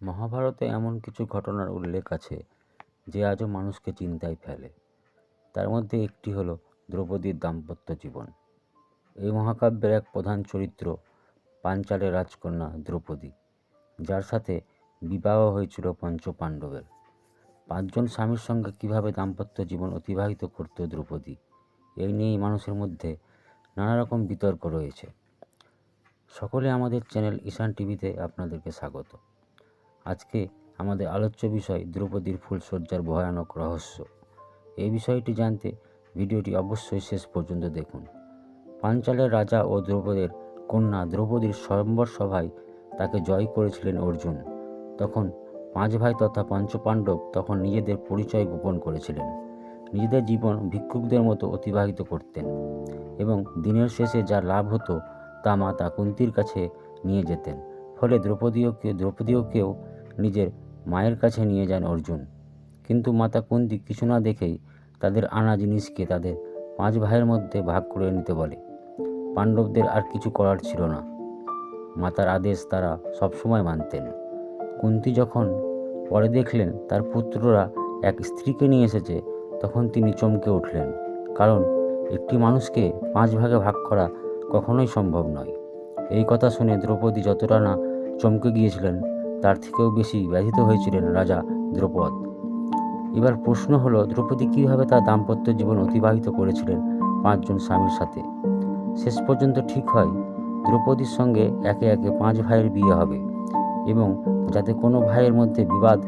মহাভারতে এমন কিছু ঘটনার উল্লেখ আছে যে আজও মানুষকে চিন্তায় ফেলে। তার মধ্যে একটি হলো দ্রৌপদীর দাম্পত্য জীবন। এই মহাকাব্যের এক প্রধান চরিত্র পাঞ্চালের রাজকন্যা দ্রৌপদী, যার সাথে বিবাহ হয়েছিল পঞ্চ পাণ্ডবের পাঁচজন স্বামীর সঙ্গে কীভাবে দাম্পত্য জীবন অতিবাহিত করত দ্রৌপদী, এই নিয়েই মানুষের মধ্যে নানা রকম বিতর্ক রয়েছে। সকলে আমাদের চ্যানেল ঈশান টিভিতে আপনাদেরকে স্বাগত। আজকে আমাদের আলোচ্য বিষয় দ্রৌপদীর ফুলসজ্জার ভয়ানক রহস্য। এই বিষয়টি জানতে ভিডিওটি অবশ্যই শেষ পর্যন্ত দেখুন। পাঞ্চালের রাজা ও দ্রৌপদের কন্যা দ্রৌপদীর স্বয়ম্বর সভায় তাকে জয় করেছিলেন অর্জুন। তখন পাঁচ ভাই তথা পঞ্চপাণ্ডব তখন নিজেদের পরিচয় গোপন করেছিলেন। নিজেদের জীবন ভিক্ষুকদের মতো অতিবাহিত করতেন এবং দিনের শেষে যা লাভ হতো তা মাতা কুন্তির কাছে নিয়ে যেতেন। ফলে দ্রৌপদীয়কে দ্রৌপদীয়কেও নিজের মায়ের কাছে নিয়ে যান অর্জুন। কিন্তু মাতা কুন্তি কিছু না দেখেই তাদের আনা জিনিসকে তাদের পাঁচ ভাইয়ের মধ্যে ভাগ করে নিতে বলে। পাণ্ডবদের আর কিছু করার ছিল না। মাতার আদেশ তারা সবসময় মানতেন। কুন্তি যখন পরে দেখলেন তার পুত্ররা এক স্ত্রীকে নিয়ে এসেছে, তখন তিনি চমকে উঠলেন। কারণ একটি মানুষকে পাঁচ ভাগে ভাগ করা কখনোই সম্ভব নয়। এই কথা শুনে দ্রৌপদী যতটা না চমকে গিয়েছিলেন, তার থেকেও বেশি ব্যথিত হয়েছিলেন রাজা দ্রৌপদ। এবার প্রশ্ন হলো, দ্রৌপদী কীভাবে তার দাম্পত্য জীবন অতিবাহিত করেছিলেন পাঁচজন স্বামীর সাথে? শেষ পর্যন্ত ঠিক হয়, দ্রৌপদীর সঙ্গে একে একে পাঁচ ভাইয়ের বিয়ে হবে এবং যাতে কোনো ভাইয়ের মধ্যে বিবাদ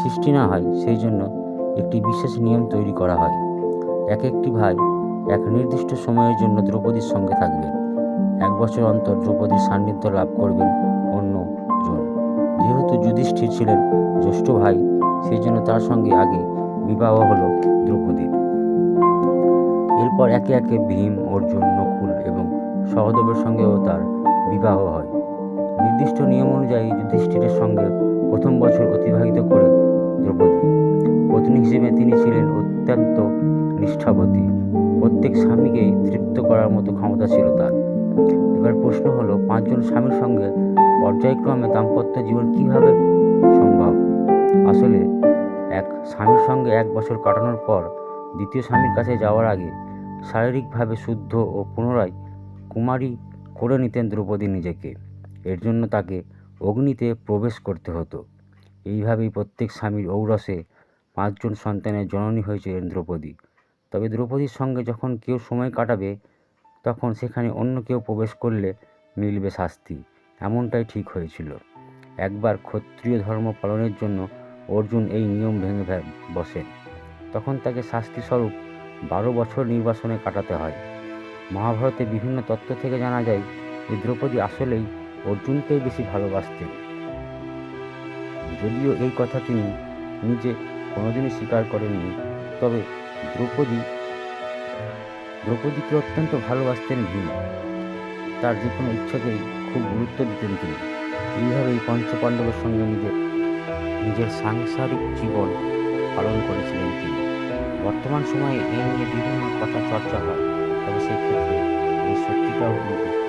সৃষ্টি না হয়, সেই জন্য একটি বিশেষ নিয়ম তৈরি করা হয়। এক একটি ভাই এক নির্দিষ্ট সময়ের জন্য দ্রৌপদীর সঙ্গে থাকবেন। এক বছর অন্তর দ্রৌপদীর সান্নিধ্য লাভ করবেন অন্য যুধিষ্ঠির ছিলেন জ্যেষ্ঠ ভাই সেই জন্য তার সঙ্গে আগে বিবাহ হলো দ্রৌপদীর। এরপর একে একে ভীম, অর্জুন, নকুল এবং সহদেবের সঙ্গেও তার বিবাহ হয়। নির্দিষ্ট নিয়ম অনুযায়ী যুধিষ্ঠিরের সঙ্গে প্রথম বছর অতিবাহিত করে দ্রৌপদী। পত্নী হিসেবে তিনি ছিলেন অত্যন্ত নিষ্ঠাবতী। প্রত্যেক স্বামীকেই তৃপ্ত করার মতো ক্ষমতা ছিল তার। এবার প্রশ্ন হলো, পাঁচজন স্বামীর সঙ্গে পর্যায়ক্রমে দাম্পত্য জীবন কীভাবে সম্ভব? আসলে, এক স্বামীর সঙ্গে এক বছর কাটানোর পর দ্বিতীয় স্বামীর কাছে যাওয়ার আগে শারীরিকভাবে শুদ্ধ ও পুনরায় কুমারী করে নিতেন দ্রৌপদী নিজেকে। এর জন্য তাকে অগ্নিতে প্রবেশ করতে হতো। এইভাবেই প্রত্যেক স্বামীর ঔরসে পাঁচজন সন্তানের জননী হয়েছিলেন দ্রৌপদী। তবে দ্রৌপদীর সঙ্গে যখন কেউ সময় কাটাবে, তখন সেখানে অন্য কেউ প্রবেশ করলে মিলবে শাস্তি। এমনটাই ঠিক হয়েছিল। একবার ক্ষত্রিয় ধর্ম পালনের জন্য অর্জুন এই নিয়ম ভেঙে বসেন। তখন তাকে শাস্তিস্বরূপ বারো বছর নির্বাসনে কাটাতে হয়। মহাভারতে বিভিন্ন তত্ত্ব থেকে জানা যায় যে দ্রৌপদী আসলেই অর্জুনকেই বেশি ভালোবাসতেন। যদিও এই কথা তিনি নিজে কোনোদিনই স্বীকার করেননি, তবে দ্রৌপদী, দ্রৌপদীকে অত্যন্ত ভালোবাসতেন ভীম। তার যে কোনো ইচ্ছাকেই খুব গুরুত্ব দিতেন তিনি। এইভাবেই পঞ্চপাণ্ডবের সঙ্গে নিজের নিজের সাংসারিক জীবন পালন করেছিলেন তিনি। বর্তমান সময়ে এই নিয়ে বিভিন্ন কথা চর্চা হয়, তবে সেক্ষেত্রে এই সত্যিটাও কিন্তু